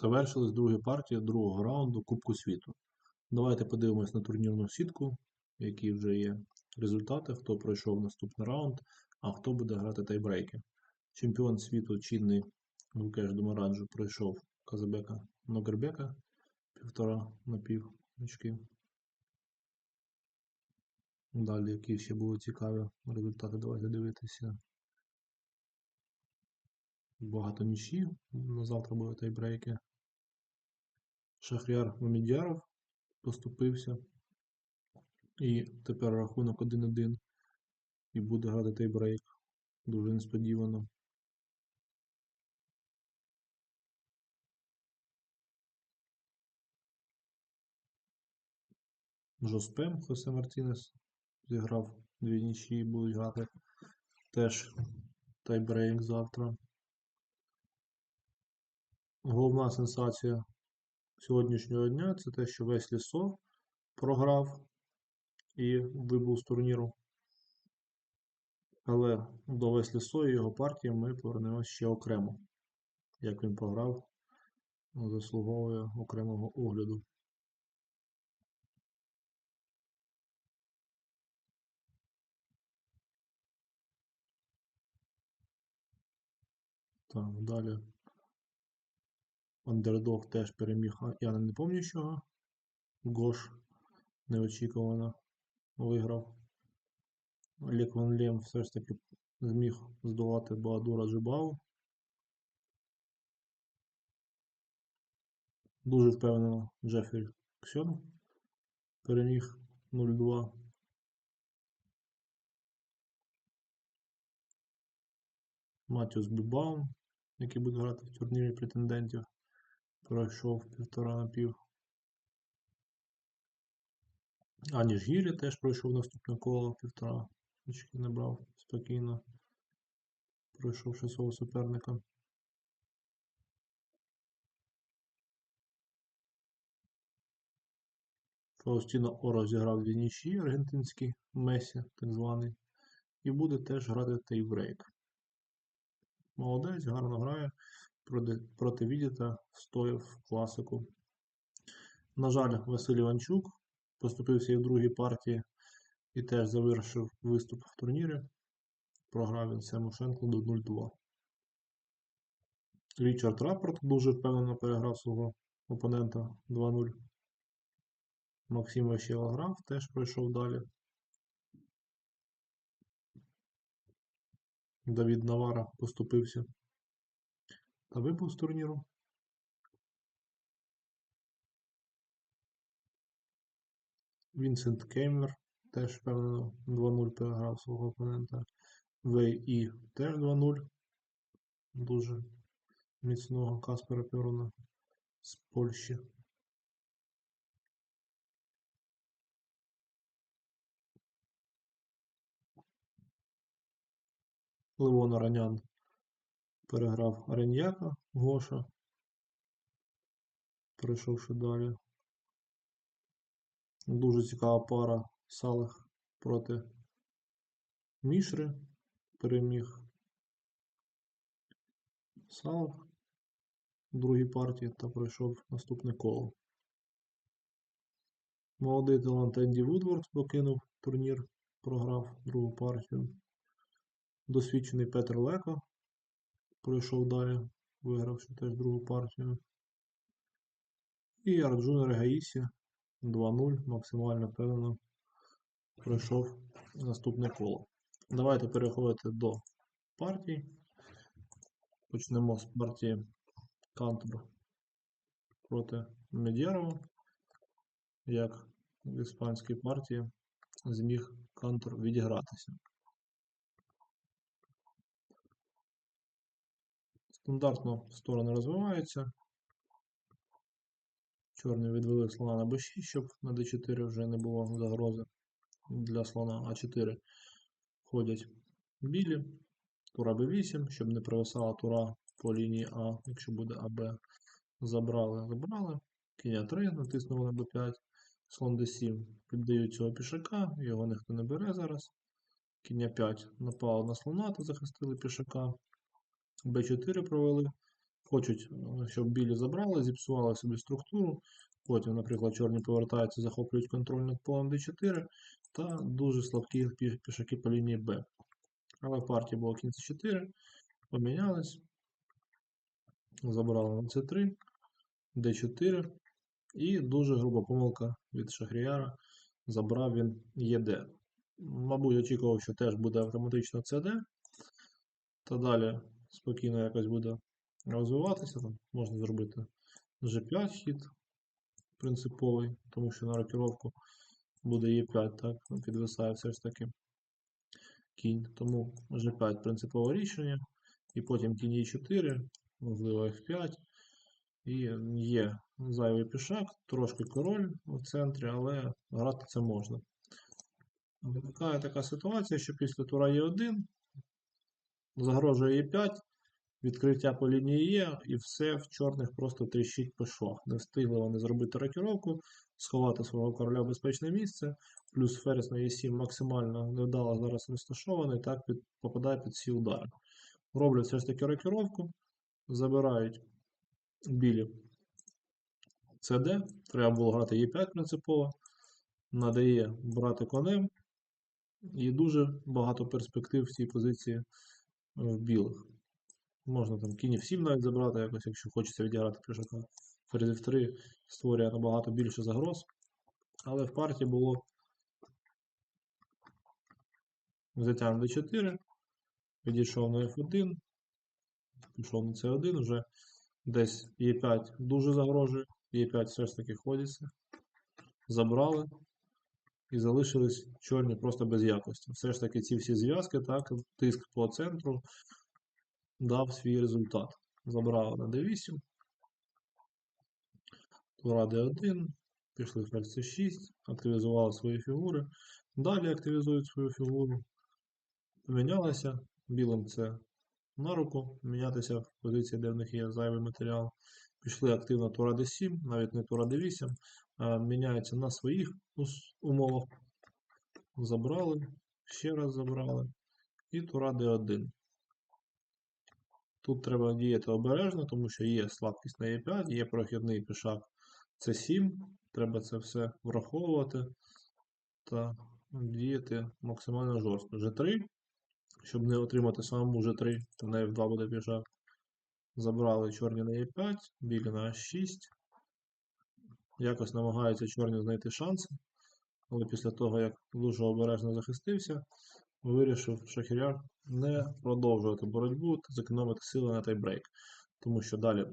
Завершилась друга партія другого раунду Кубку світу. Давайте подивимось на турнірну сітку, які вже є результати, хто пройшов наступний раунд, а хто буде грати тайбрейки. Чемпіон світу чинний Лукеш Домараджо пройшов Казабека Ногербека півтора на пів очки. Далі, які ще були цікаві результати, давайте дивитися. Багато нічі. На завтра були тайбрейки. Шахряр Мамедяров поступився. І тепер рахунок 1-1. І буде грати тайбрейк. Дуже несподівано. Жоспем Хосе Мартінес зіграв дві нічі, будуть грати теж тайбрейк завтра. Головна сенсація сьогоднішнього дня це те, що весь лісо програв і вибув з турніру. Але до весь лісо і його партії ми повернемося ще окремо. Як він програв, заслуговує окремого огляду. Так, далі. Андердог теж переміг, а я не пам'ятаю чого. Гош неочікувано виграв. Олег Ван Лем все ж таки зміг здолати Баадура Джибау. Дуже впевнено Джефрі Ксьон переміг 0-2. Матіус Бібаун, який буде грати в турнірі претендентів, пройшов півтора на пів. Аніж Гірі теж пройшов наступне коло, півтора очки набрав спокійно, пройшовши свого суперника. Фаустіно Оро зіграв дві нічі, аргентинський Месі, так званий, і буде теж грати тейбрейк. Молодець, гарно грає. Проти, Відіта встояв класику. На жаль, Василь Іванчук поступився і в другій партії і теж завершив виступ в турнірі. Програв він Семушенко до 0-2. Річард Рапорт дуже впевнено переграв свого опонента 2-0. Максим Ващела грав, теж пройшов далі. Давід Навара поступився та вибув з турніру. Вінсент Кеймер теж впевнено 2-0 переграв свого опонента. Вей І теж 2-0. Дуже міцного Каспера Пьорона з Польщі. Левон Аранян переграв Ареньяка Гоша, перейшовши далі. Дуже цікава пара Салах проти Мішри. Переміг Салах в другій партії та пройшов наступне коло. Молодий талант Енді Вудворд покинув турнір, програв другу партію. Досвідчений Петр Леко пройшов далі, вигравши теж другу партію. І Арджуна Регаїсі 2-0, максимально впевнено пройшов наступне коло. Давайте переходити до партій. Почнемо з партії Кантор проти Медєрова. Як в іспанській партії зміг Кантор відігратися. Стандартно сторони розвиваються. Чорні відвели слона на b6, щоб на d4 вже не було загрози для слона А4. Ходять білі, тура b8, щоб не провисала тура по лінії А, якщо буде АБ. Забрали, забрали. Кінь 3 натиснули на b5. Слон d7 піддають цього пішака, його ніхто не бере зараз. Кінь 5 напали на слона та захистили пішака. B4 провели, хочуть, е, щоб білі забрали, зіпсували собі структуру. Потім, наприклад, чорні повертаються, захоплюють контроль над полем d4 та дуже слабкі пішаки по лінії Б. Але в партії було кінь c4, помінялись, забрали на c3, d4 і дуже груба помилка від Шахріяра. Забрав він ЄД. Мабуть, очікував, що теж буде автоматично CD. Та далі спокійно якось буде розвиватися. Там можна зробити G5 хід принциповий, тому що на рокіровку буде Е5, так, ну, підвисає все ж таки кінь. Тому G5 принципове рішення. І потім кінь Е4, можливо F5. І є зайвий пішак, трошки король у центрі, але грати це можна. Виникає така ситуація, що після тура Е1 загрожує Е5, відкриття по лінії Є, і все в чорних просто тріщить по швах. Не встигли вони зробити рокіровку, сховати свого короля в безпечне місце, плюс ферзь на Е7 максимально невдало зараз розташований, так під, попадає під всі удари. Роблять все ж таки рокіровку, забирають білі CD, треба було грати Е5 принципово, надає брати конем, і дуже багато перспектив в цій позиції е, в білих. Можна там кінь F7 навіть забрати, якось, якщо хочеться відіграти пішака. Ферзь F3 створює набагато більше загроз. Але в партії було взяття на D4, підійшов на F1, пішов на C1, вже десь Е5 дуже загрожує, Е5 все ж таки ходиться. Забрали і залишились чорні просто без якості. Все ж таки ці всі зв'язки, так, тиск по центру дав свій результат. Забрали на D8, тура D1, пішли ферзь C6, активізували свої фігури. Далі активізують свою фігуру. Помінялися. Білим це на руку, мінятися в позиції, де в них є зайвий матеріал. Пішли активно тура D7, навіть не тура D8, а міняються на своїх умовах. Забрали, ще раз забрали. І тура D1. Тут треба діяти обережно, тому що є слабкість на Е5, є прохідний пішак С7. Треба це все враховувати та діяти максимально жорстко. G3, щоб не отримати самому G3, то на F2 буде пішак. Забрали чорні на Е5, білі на H6. Якось намагаються чорні знайти шанси. Але після того, як дуже обережно захистився, вирішив Шахіряр не продовжувати боротьбу та зекономити сили на тайбрейк. Тому що далі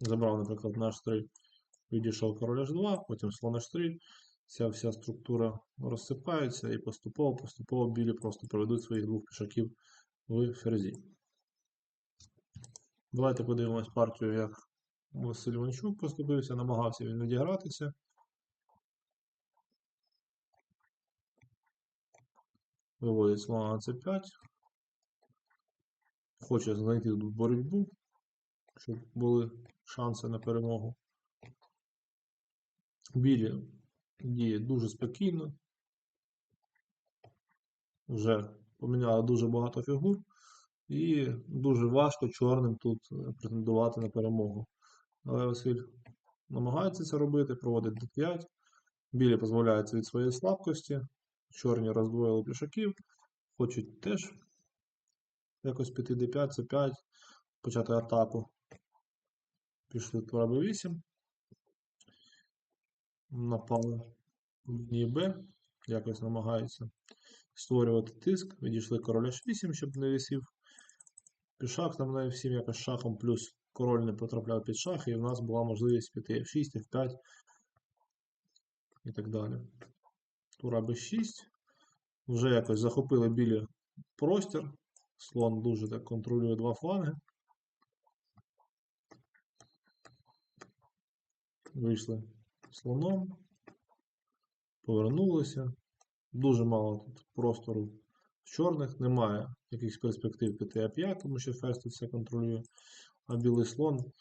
забрав, наприклад, на H3, відійшов король H2, потім слон H3. Ця вся структура розсипається і поступово-поступово білі просто проведуть своїх двох пішаків в ферзі. Давайте подивимось партію, як Василь Іванчук поступився, намагався він відігратися. Виводить слона на c5. Хоче знайти тут боротьбу, щоб були шанси на перемогу. Білі діє дуже спокійно. Вже поміняли дуже багато фігур. І дуже важко чорним тут претендувати на перемогу. Але Василь намагається це робити, проводить d5. Білі позбавляються від своєї слабкості. Чорні роздвоїли пішаків. Хочуть теж якось піти d5, c5, почати атаку. Пішли тура b8. Напали в Б. Якось намагаються створювати тиск. Відійшли король h8, щоб не висів. Пішак там на f7 якось шахом, плюс король не потрапляв під шах, і в нас була можливість піти f6, f5 і так далі. Тура b6. Вже якось захопили білі простір. Слон дуже так контролює два фланги. Вийшли слоном, повернулися. Дуже мало тут простору в чорних, немає якихось перспектив піти А5, тому що ферзь все контролює. А білий слон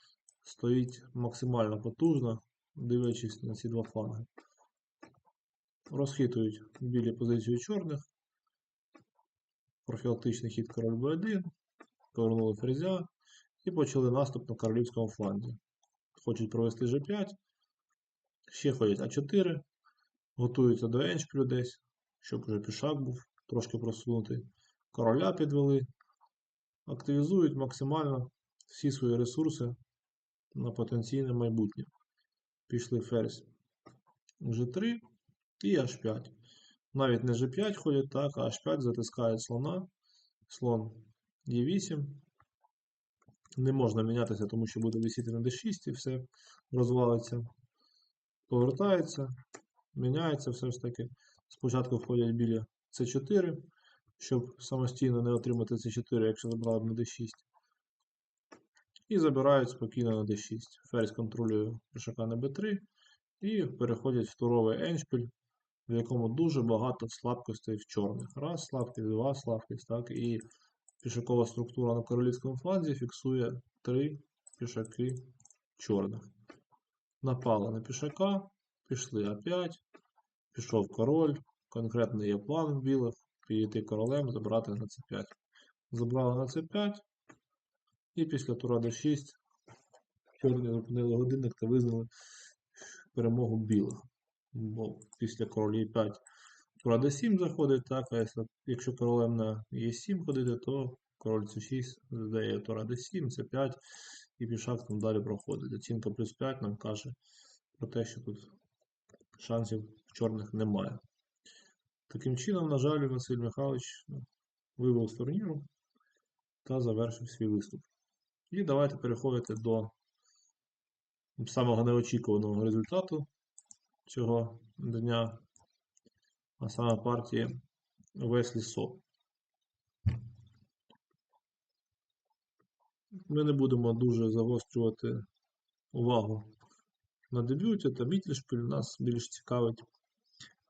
стоїть максимально потужно, дивлячись на ці два фланги. Розхитують білі позицію чорних. Профілактичний хід король Б1, повернули ферзя. І почали наступ на королівському фланзі. Хочуть провести G5. Ще ходять А4. Готуються до еншпілю десь, щоб вже пішак був трошки просунутий. Короля підвели. Активізують максимально всі свої ресурси на потенційне майбутнє. Пішли ферзь G3 і H5. Навіть не G5 ходять, так, а H5 затискає слона. Слон Е8. Не можна мінятися, тому що буде висіти на D6 і все розвалиться. Повертається, міняється все ж таки. Спочатку входять біля C4, щоб самостійно не отримати C4, якщо забрали б на D6. І забирають спокійно на D6. Ферзь контролює пішака на B3 і переходять в туровий еншпіль, в якому дуже багато слабкостей в чорних. Раз слабкість, два слабкість, так, і пішакова структура на королівському фланзі фіксує три пішаки чорних. Напали на пішака, пішли А5, пішов король, конкретний є план білих, підійти королем, забрати на С5. Забрали на С5, і після тура d6 чорні зупинили годинник та визнали перемогу білих. Бо після королі 5 тура d7 заходить, так, а якщо, королем на e7 ходити, то король c6 здає тура d7, c5 і пішак там далі проходить. Оцінка плюс 5 нам каже про те, що тут шансів чорних немає. Таким чином, на жаль, Василь Михайлович вибув з турніру та завершив свій виступ. І давайте переходити до самого неочікуваного результату цього дня, а саме партії Веслі Со. Ми не будемо дуже загострювати увагу на дебюті та бітлішпіль. Нас більш цікавить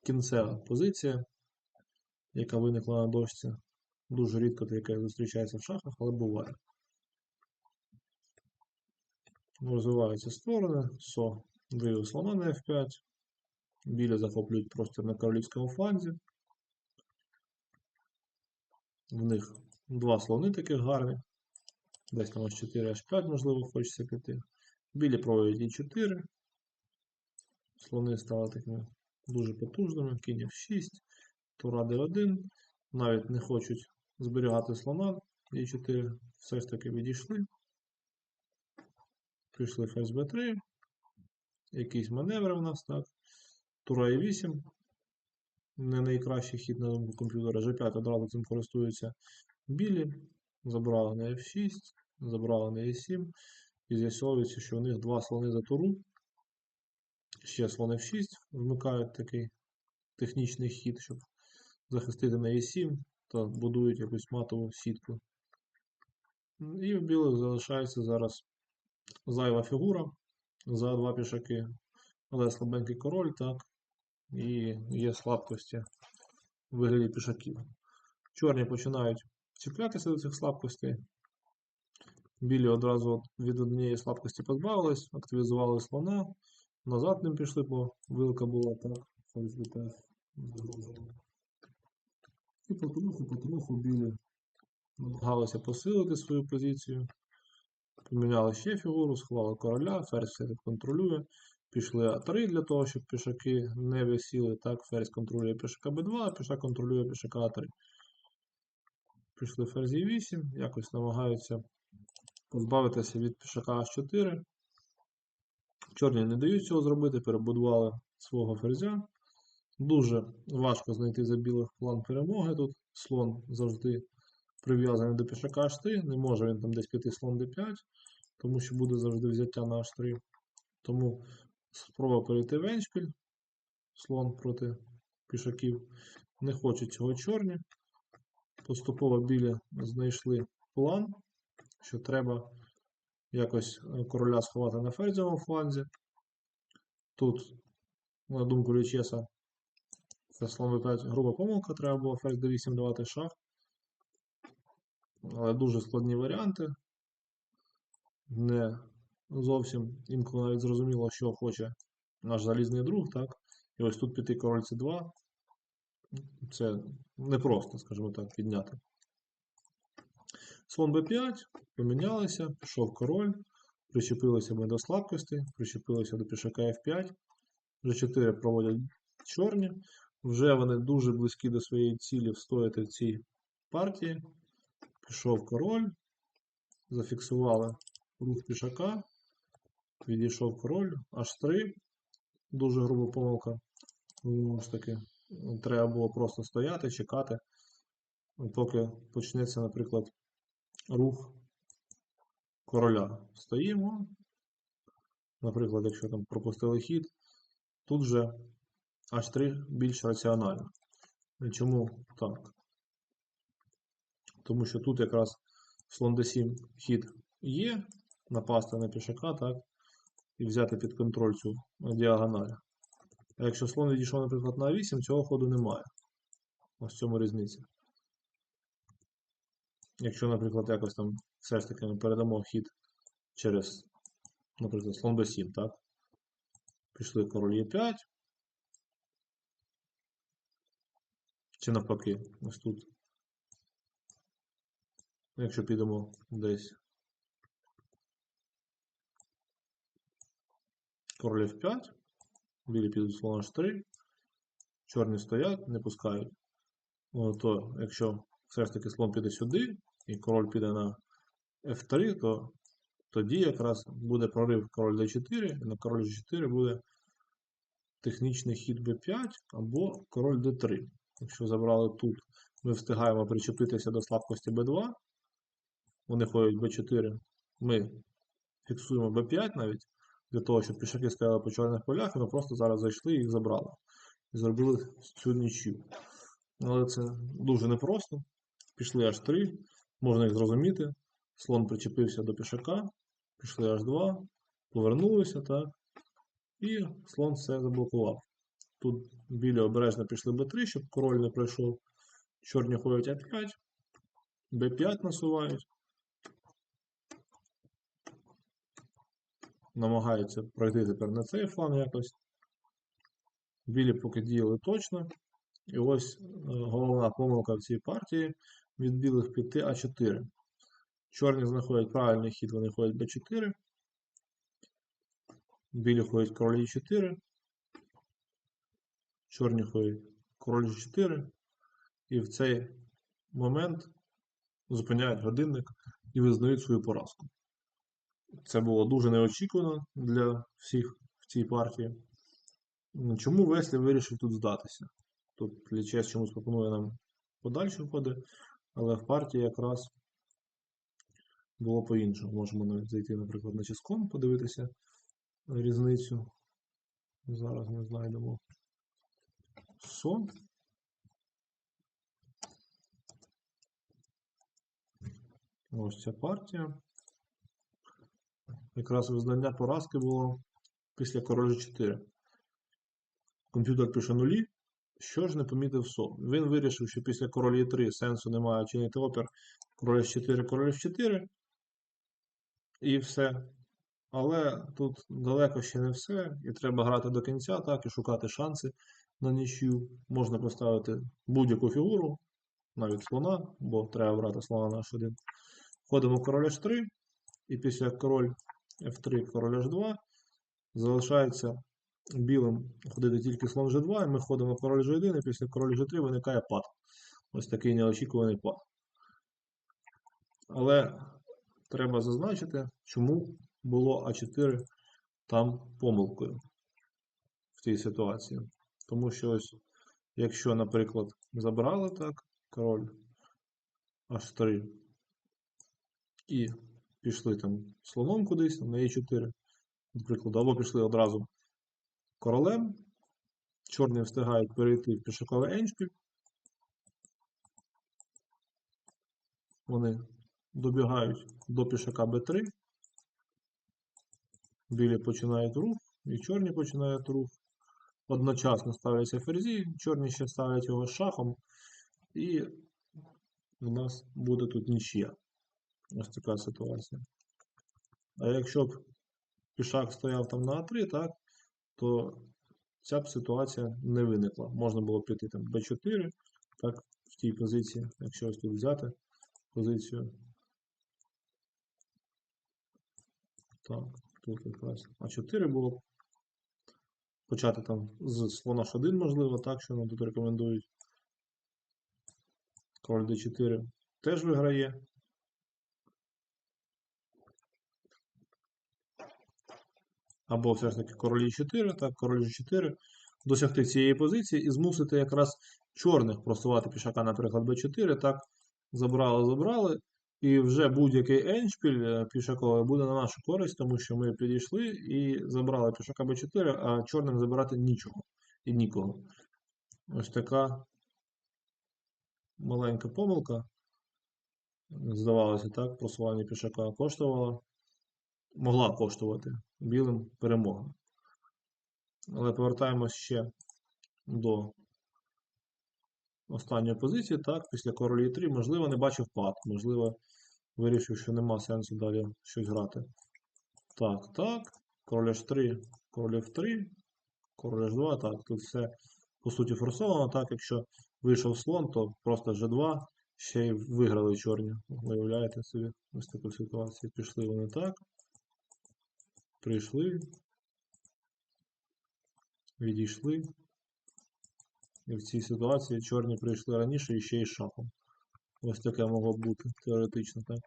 кінцева позиція, яка виникла на дошці. Дуже рідко таке зустрічається в шахах, але буває. Розвиваються сторони, СО вивів слона на F5. Білі захоплюють простір на королівському фланзі. В них два слони таких гарні. Десь там аж 4 H5, можливо, хочеться піти. Білі проводять І4. Слони стали такими дуже потужними. Кінь F6, Тура D1. Навіть не хочуть зберігати слона. Е4 все ж таки відійшли. Пішли ферзь b3. Якісь маневри в нас, так. Тура e8. Не найкращий хід на думку комп'ютера. G5 одразу цим користуються білі. Забрали на F6, забрали на E7. І з'ясовується, що у них два слони за туру. Ще слон F6 вмикають такий технічний хід, щоб захистити на E7, то будують якусь матову сітку. І в білих залишається зараз зайва фігура за два пішаки, але слабенький король, так, і є слабкості в вигляді пішаків. Чорні починають чіплятися до цих слабкостей. Білі одразу від однієї слабкості позбавились, активізували слона, назад ним пішли, бо вилка була так, і потроху, потроху білі намагалися посилити свою позицію. Поміняли ще фігуру, сховали короля, ферзь все контролює. Пішли А3 для того, щоб пішаки не висіли. Так, ферзь контролює пішака Б2, а пішак контролює пішака А3. Пішли ферзь Е8, якось намагаються позбавитися від пішака H4. Чорні не дають цього зробити, перебудували свого ферзя. Дуже важко знайти за білих план перемоги. Тут слон завжди прив'язаний до пішака H3, не може він там десь піти слон D5, тому що буде завжди взяття на H3. Тому спроба перейти в еншпіль, слон проти пішаків. Не хочуть цього чорні. Поступово білі знайшли план, що треба якось е, короля сховати на ферзовому фланзі. Тут, на думку Лічеса, це слон V5 груба помилка, треба було ферзь d8 давати шах. Але дуже складні варіанти. Не зовсім інколи навіть зрозуміло, що хоче наш залізний друг, так? І ось тут піти король c2. Це непросто, скажімо так, підняти. Слон b5, помінялися, пішов король, причепилися ми до слабкості, причепилися до пішака f5. G4 проводять чорні. Вже вони дуже близькі до своєї цілі встояти в цій партії. Пішов король, зафіксували рух пішака, відійшов король, H3. Дуже груба помилка. Знову ж таки, треба було просто стояти, чекати, поки почнеться, наприклад, рух короля. Стоїмо. Наприклад, якщо там пропустили хід, тут же H3 більш раціонально. Чому так? Тому що тут якраз слон d7 хід є, напасти на пішака, так, і взяти під контроль цю діагональ. А якщо слон відійшов, наприклад, на 8, цього ходу немає. Ось в цьому різниця. Якщо, наприклад, якось там все ж таки ми передамо хід через, наприклад, слон b7, так? Пішли король e5. Чи навпаки, ось тут. Якщо підемо десь король f5, білі підуть слон h3, чорні стоять, не пускають. Ну, то якщо все ж таки слон піде сюди, і король піде на f3, то тоді якраз буде прорив король d4, і на король g4 буде технічний хід b5 або король d3. Якщо забрали тут, ми встигаємо причепитися до слабкості b2. Вони ходять b4. Ми фіксуємо b5 навіть, для того, щоб пішаки стояли по чорних полях, і ми просто зараз зайшли і їх забрали. І зробили цю нічю. Але це дуже непросто. Пішли аж 3, можна їх зрозуміти. Слон причепився до пішака, пішли аж 2, повернулися, так. І слон все заблокував. Тут білі обережно пішли b3, щоб король не пройшов. Чорні ходять а5, b5 насувають. Намагаються пройти тепер на цей фланг якось. Білі поки діяли точно. І ось е, головна помилка в цій партії від білих піти А4. Чорні знаходять правильний хід, вони ходять Б4. Білі ходять король Е4. Чорні ходять король G4. І в цей момент зупиняють годинник і визнають свою поразку. Це було дуже неочікувано для всіх в цій партії. Чому Веслі вирішив тут здатися? Тут Лічес чомусь пропонує нам подальші входи, але в партії якраз було по-іншому. Можемо навіть зайти, наприклад, на ческом, подивитися різницю. Зараз ми знайдемо сон. Ось ця партія. Якраз визнання поразки було після король 4. Комп'ютер пише нулі. Що ж не помітив сон? Він вирішив, що після король 3 сенсу немає чинити опір король 4, король 4. І все. Але тут далеко ще не все. І треба грати до кінця, так, і шукати шанси на нічю. Можна поставити будь-яку фігуру, навіть слона, бо треба брати слона на H1. Ходимо король H3, і після король F3, король H2 залишається білим ходити тільки слон G2, і ми ходимо король G1, і після король G3 виникає пад. Ось такий неочікуваний пад. Але треба зазначити, чому було А4 там помилкою в цій ситуації. Тому що ось, якщо, наприклад, забрали так, король H3 і пішли там слоном кудись на Е4, наприклад, або пішли одразу королем, чорні встигають перейти в пішаковий еншпіль, вони добігають до пішака Б3, білі починають рух, і чорні починають рух. Одночасно ставляться ферзі, чорні ще ставлять його шахом, і у нас буде тут нічия. Ось така ситуація. А якщо б пішак стояв там на А3, так, то ця б ситуація не виникла. Можна було б піти там Б4, так, в тій позиції, якщо ось тут взяти позицію. Так, тут якраз А4 було б. Почати там з слона h 1 можливо, так, що нам тут рекомендують. Король d4 теж виграє. Або все ж таки король E4, так, король G4, досягти цієї позиції і змусити якраз чорних просувати пішака, наприклад, B4, так, забрали, забрали. І вже будь-який еншпіль е, пішаковий буде на нашу користь, тому що ми підійшли і забрали пішака b4, а чорним забирати нічого і нікого. Ось така маленька помилка. Здавалося, так, просування пішака коштувала, могла коштувати білим перемога. Але повертаємось ще до останньої позиції. Так, після королі 3, можливо, не бачив пад, можливо, вирішив, що нема сенсу далі щось грати. Так, так. Король H3, король F3, король H2, так, тут все по суті форсовано. Так, якщо вийшов слон, то просто G2, ще й виграли чорні. Виявляєте собі ось таку ситуацію. Пішли вони так. Прийшли. Відійшли. І в цій ситуації чорні прийшли раніше і ще й шахом. Ось таке могло бути теоретично, так?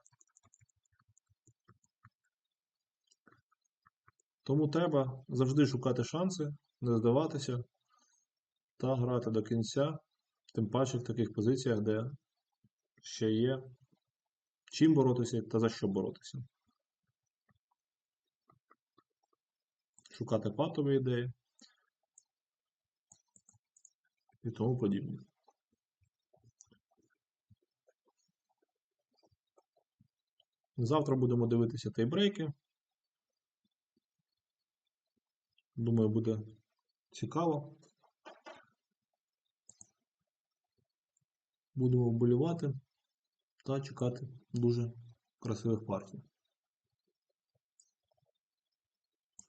Тому треба завжди шукати шанси, не здаватися та грати до кінця, тим паче в таких позиціях, де ще є чим боротися та за що боротися. Шукати патові ідеї і тому подібне. Завтра будемо дивитися тайбрейки. Думаю, буде цікаво. Будемо вболівати та чекати дуже красивих партій.